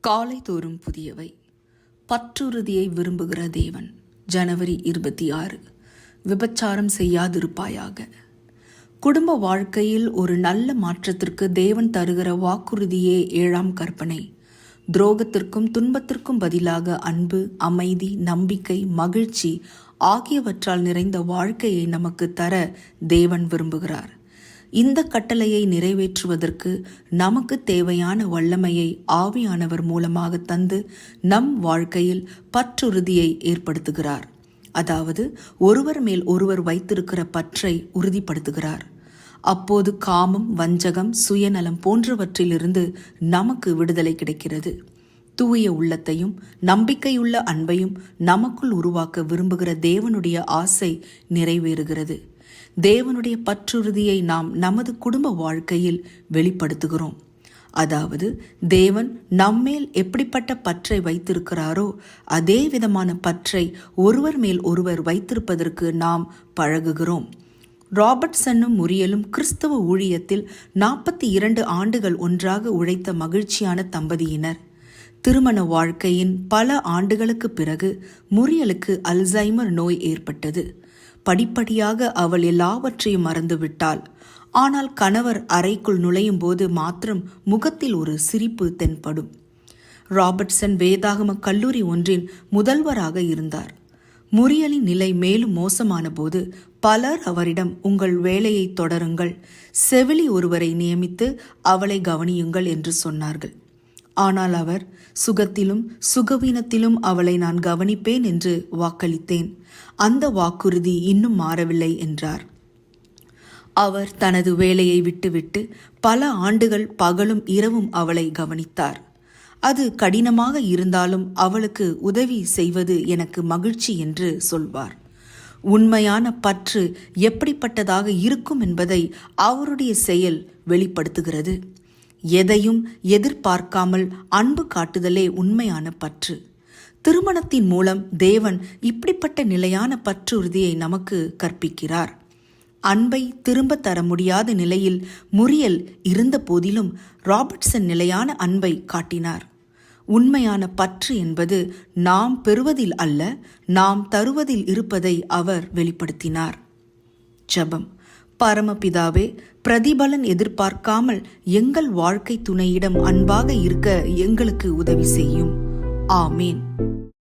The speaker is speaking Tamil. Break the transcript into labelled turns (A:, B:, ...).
A: காலை தோறும் புதியவை. பற்றுறுதியை விரும்புகிற தேவன் ஜனவரி இருபத்தி ஆறு விபச்சாரம் செய்யாதிருப்பாயாக. குடும்ப வாழ்க்கையில் ஒரு நல்ல மாற்றத்திற்கு தேவன் தருகிற வாக்குறுதியே ஏழாம் கற்பனை. துரோகத்திற்கும் துன்பத்திற்கும் பதிலாக அன்பு அமைதி நம்பிக்கை மகிழ்ச்சி ஆகியவற்றால் நிறைந்த வாழ்க்கையை நமக்கு தர தேவன் விரும்புகிறார். இந்த கட்டளையை நிறைவேற்றுவதற்கு நமக்கு தேவையான வல்லமையை ஆவியானவர் மூலமாக தந்து நம் வாழ்க்கையில் பற்றுறுதியை ஏற்படுத்துகிறார். அதாவது ஒருவர் மேல் ஒருவர் வைத்திருக்கிற பற்றை உறுதிப்படுத்துகிறார். அப்போது காமம் வஞ்சகம் சுயநலம் போன்றவற்றிலிருந்து நமக்கு விடுதலை கிடைக்கிறது. தூய உள்ளத்தையும் நம்பிக்கையுள்ள அன்பையும் நமக்குள் உருவாக்க விரும்புகிற தேவனுடைய ஆசை நிறைவேறுகிறது. தேவனுடைய பற்றுறுதியை நாம் நமது குடும்ப வாழ்க்கையில் வெளிப்படுத்துகிறோம். அதாவது தேவன் நம்மேல் எப்படிப்பட்ட பற்றை வைத்திருக்கிறாரோ அதே விதமான பற்றை ஒருவர் மேல் ஒருவர் வைத்திருப்பதற்கு நாம் பழகுகிறோம். ராபர்ட்சன்னும் முரியலும் கிறிஸ்தவ ஊழியத்தில் நாற்பத்தி இரண்டு ஆண்டுகள் ஒன்றாக உழைத்த மகிழ்ச்சியான தம்பதியினர். திருமண வாழ்க்கையின் பல ஆண்டுகளுக்கு பிறகு முரியலுக்கு அல்சைமர் நோய் ஏற்பட்டது. படிப்படியாக அவள் எல்லாவற்றையும் மறந்துவிட்டாள். ஆனால் கணவர் அறைக்குள் நுழையும் போது மாத்திரம் முகத்தில் ஒரு சிரிப்பு தென்படும். ராபர்ட்சன் வேதாகம கல்லூரி ஒன்றின் முதல்வராக இருந்தார். முரியலின் நிலை மேலும் மோசமான போது பலர் அவரிடம் உங்கள் வேலையை தொடருங்கள். செவிலி ஒருவரை நியமித்து அவளை கவனியுங்கள் என்று சொன்னார்கள். ஆனால் அவர் சுகத்திலும் சுகவீனத்திலும் அவளை நான் கவனிப்பேன் என்று வாக்களித்தேன். அந்த வாக்குறுதி இன்னும் மாறவில்லை என்றார். அவர் தனது வேலையை விட்டுவிட்டு பல ஆண்டுகள் பகலும் இரவும் அவளை கவனித்தார். அது கடினமாக இருந்தாலும் அவளுக்கு உதவி செய்வது எனக்கு மகிழ்ச்சி என்று சொல்வார். உண்மையான பற்று எப்படிப்பட்டதாக இருக்கும் என்பதை அவருடைய செயல் வெளிப்படுத்துகிறது. எதையும் எதிர்பார்க்காமல் அன்பு காட்டுதலே உண்மையான பற்று. திருமணத்தின் மூலம் தேவன் இப்படிப்பட்ட நிலையான பற்றுறுதியை நமக்கு கற்பிக்கிறார். அன்பை திரும்ப தர முடியாத நிலையில் முறியல் இருந்த போதிலும் ராபர்ட்சன் நிலையான அன்பை காட்டினார். உண்மையான பற்று என்பது நாம் பெறுவதில் அல்ல நாம் தருவதில் இருப்பதை அவர் வெளிப்படுத்தினார். ஜபம். பரமபிதாவே பிரதிபலன் எதிர்பார்க்காமல் எங்கள் வாழ்க்கை துணையிடம் அன்பாக இருக்க எங்களுக்கு உதவி செய்யும். ஆமேன்.